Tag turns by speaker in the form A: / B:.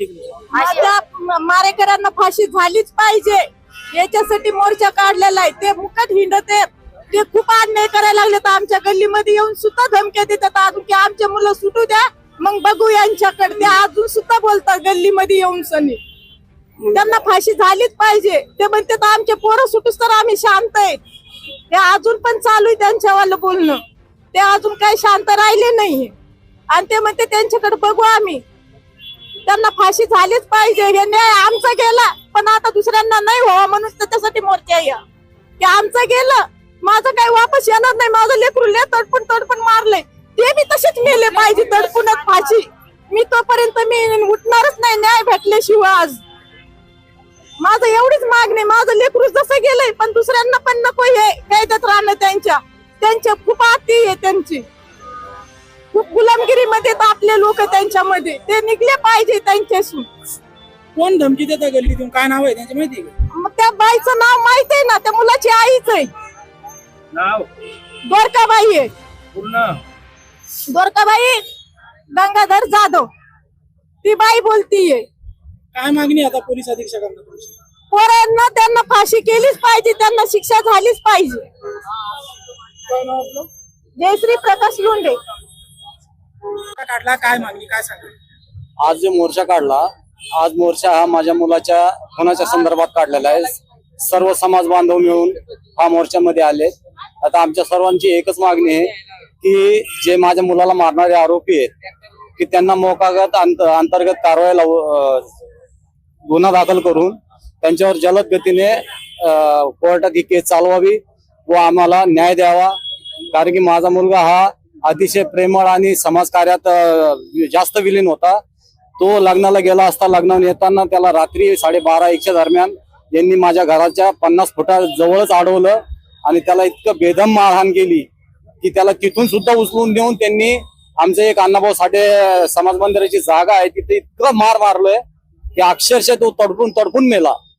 A: माझ्या मारेकरांना फाशी झालीच पाहिजे. याच्यासाठी मोर्चा काढलेला आहे. ते मुकट हिंडत ते खूप अन्याय करायला लागले तर आमच्या गल्लीमध्ये येऊन सुद्धा धमक्या देतात. अजून की आमचे मुलं सुटू द्या. मग बघू यांच्याकडे. ते अजून सुद्धा बोलतात गल्लीमध्ये येऊन सनी. त्यांना फाशी झालीच पाहिजे. ते म्हणते तर आमचे पोरं सुटूच तर आम्ही शांत आहेत. ते अजून पण चालू आहे त्यांच्यावालं बोलणं. ते अजून काही शांत राहिले नाही आणि ते म्हणते त्यांच्याकडे बघू आम्ही. त्यांना फाशी झालीच पाहिजे. हे न्याय आमचा गेला पण आता दुसऱ्यांना नाही व्हावा म्हणून त्याच्यासाठी मोर्चा या की आमचं गेलं माझं काही वापस येणार नाही. माझं लेकरू ले तडपून तडपून मारले ते बी तसेच मेले पाहिजे तडपूनच फाशी. मी तोपर्यंत मी उठणारच नाही न्याय भेटल्याशिवाय आज. माझं एवढीच मागणी माझं लेकरू जसं गेलंय पण दुसऱ्यांना पण नको हे. कैद्यात राहणं त्यांच्या. त्यांच्या खूप आती आहे त्यांची. आहेत आपले लोक त्यांच्यामध्ये. ते निघले पाहिजे त्यांच्याशी.
B: कोण धमकी देता गल्लीतून? काय नाव आहे त्यांची माहिती आहे का?
A: मग त्या बाईचं नाव माहीत आहे ना? त्या मुलाची आईच आहे.
C: नाव?
A: द्वारकाबाई आहे.
C: पूर्ण?
A: द्वारकाबाई गंगाधर जाधव. ती बाई बोलतीये.
B: काय मागणी आहे आता पोलीस अधीक्षकांना तुमची?
A: पोरांना त्यांना फाशी केलीच पाहिजे त्यांना शिक्षा झालीच पाहिजे.
B: काय नाव आपलं?
A: जयश्री प्रकाश लोंढे.
B: काढला काय मागणी काय सांगा
D: आज जो मोर्चा काढला आज मोर्चा हा माझ्या मुलाच्या खुनाच्या संदर्भात काढलेला आहे. सर्व समाज बांधव मिळून हा मोर्चामध्ये आले. आता आमच्या सर्वांची एकच मागणी आहे की जे माझ्या मुलाला मारणारे आरोपी आहेत की त्यांना मोकागत अंत- अंतर्गत कारवाई गुन्हा दाखल करून त्यांच्यावर जलद गतीने कोर्टात ही केस चालवावी व आम्हाला न्याय द्यावा. कारण की माझा मुलगा हा अतिशय प्रेमळ आणि समाजकार्यात जास्त विलीन होता. तो लग्नाला गेला असता लग्नावर येताना त्याला रात्री साडेबारा एकच्या दरम्यान यांनी माझ्या घराच्या पन्नास फुटा जवळच अडवलं आणि त्याला इतकं बेदम मारहाण केली की त्याला तिथून सुद्धा उचलून देऊन त्यांनी आमचे एक अण्णाभाऊ साठे समाज मंदिराची जागा आहे तिथे इतकं मार मारलोय की अक्षरशः तो तडपून तडपून मेला.